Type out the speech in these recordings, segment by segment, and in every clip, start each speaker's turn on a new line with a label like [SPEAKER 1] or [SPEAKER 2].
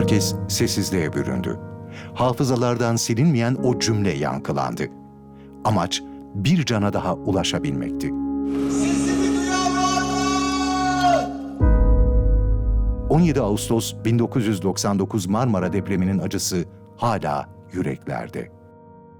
[SPEAKER 1] Herkes sessizliğe büründü. Hafızalardan silinmeyen o cümle yankılandı. Amaç bir cana daha ulaşabilmekti.
[SPEAKER 2] Sesimi duyan var mı?
[SPEAKER 1] 17 Ağustos 1999 Marmara depreminin acısı hala yüreklerde.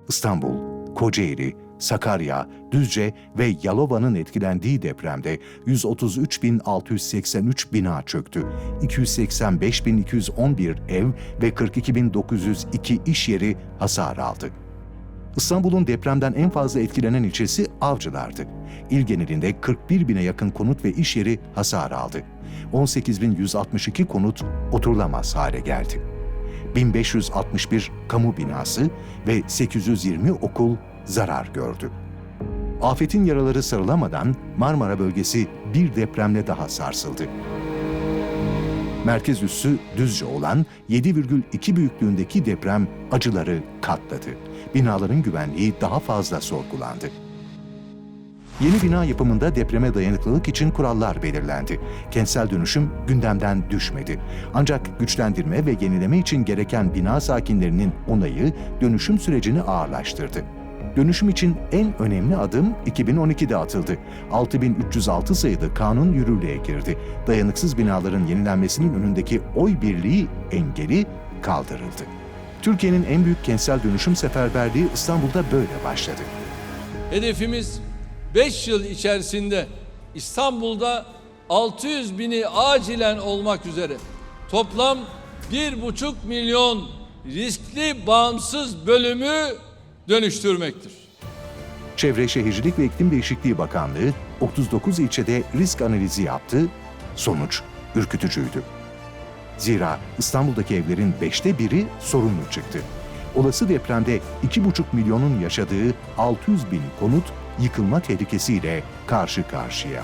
[SPEAKER 1] İstanbul, Kocaeli, Sakarya, Düzce ve Yalova'nın etkilendiği depremde 133.683 bina çöktü. 285.211 ev ve 42.902 iş yeri hasar aldı. İstanbul'un depremden en fazla etkilenen ilçesi Avcılar'dı. İl genelinde 41 bine yakın konut ve iş yeri hasar aldı. 18.162 konut oturulamaz hale geldi. 1561 kamu binası ve 820 okul zarar gördü. Afetin yaraları sarılamadan Marmara bölgesi bir depremle daha sarsıldı. Merkez üssü Düzce olan 7,2 büyüklüğündeki deprem acıları katladı. Binaların güvenliği daha fazla sorgulandı. Yeni bina yapımında depreme dayanıklılık için kurallar belirlendi. Kentsel dönüşüm gündemden düşmedi. Ancak güçlendirme ve yenileme için gereken bina sakinlerinin onayı dönüşüm sürecini ağırlaştırdı. Dönüşüm için en önemli adım 2012'de atıldı. 6306 sayılı kanun yürürlüğe girdi. Dayanıksız binaların yenilenmesinin önündeki oy birliği engeli kaldırıldı. Türkiye'nin en büyük kentsel dönüşüm seferberliği İstanbul'da böyle başladı.
[SPEAKER 3] Hedefimiz 5 yıl içerisinde İstanbul'da 600 bini acilen olmak üzere toplam 1,5 milyon riskli bağımsız bölümü dönüştürmektir.
[SPEAKER 1] Çevre Şehircilik ve İklim Değişikliği Bakanlığı 39 ilçede risk analizi yaptı. Sonuç ürkütücüydü. Zira İstanbul'daki evlerin beşte biri sorunlu çıktı. Olası depremde 2,5 milyonun yaşadığı 600 bin konut yıkılma tehlikesiyle karşı karşıya.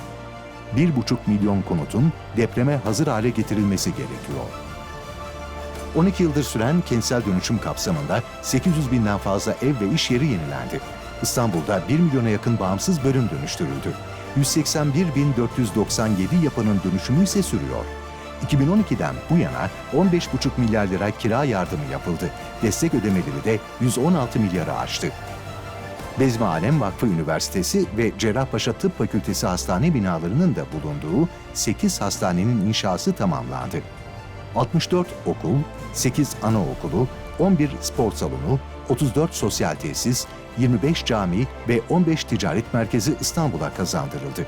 [SPEAKER 1] 1,5 milyon konutun depreme hazır hale getirilmesi gerekiyor. 12 yıldır süren kentsel dönüşüm kapsamında 800 binden fazla ev ve iş yeri yenilendi. İstanbul'da 1 milyona yakın bağımsız bölüm dönüştürüldü. 181.497 yapının dönüşümü ise sürüyor. 2012'den bu yana 15,5 milyar lira kira yardımı yapıldı. Destek ödemeleri de 116 milyarı aştı. Bezmi Alem Vakfı Üniversitesi ve Cerrahpaşa Tıp Fakültesi hastane binalarının da bulunduğu 8 hastanenin inşası tamamlandı. 64 okul, 8 anaokulu, 11 spor salonu, 34 sosyal tesis, 25 cami ve 15 ticaret merkezi İstanbul'a kazandırıldı.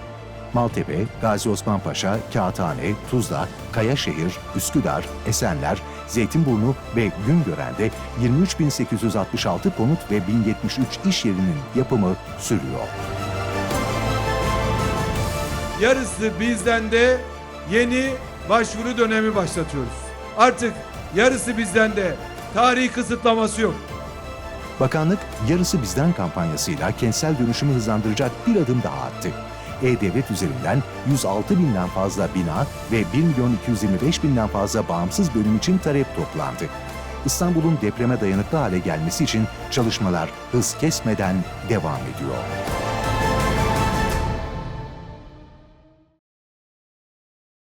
[SPEAKER 1] Maltepe, Gazi Osman Paşa, Kağıthane, Tuzla, Kayaşehir, Üsküdar, Esenler, Zeytinburnu ve Güngören'de 23.866 konut ve 1073 iş yerinin yapımı sürüyor.
[SPEAKER 4] Yarısı bizden de yeni başvuru dönemi başlatıyoruz. Artık yarısı bizden de tarihi kısıtlaması yok.
[SPEAKER 1] Bakanlık yarısı bizden kampanyasıyla kentsel dönüşümü hızlandıracak bir adım daha attı. E-Devlet üzerinden 106 binden fazla bina ve 1 milyon 225 binden fazla bağımsız bölüm için talep toplandı. İstanbul'un depreme dayanıklı hale gelmesi için çalışmalar hız kesmeden devam ediyor.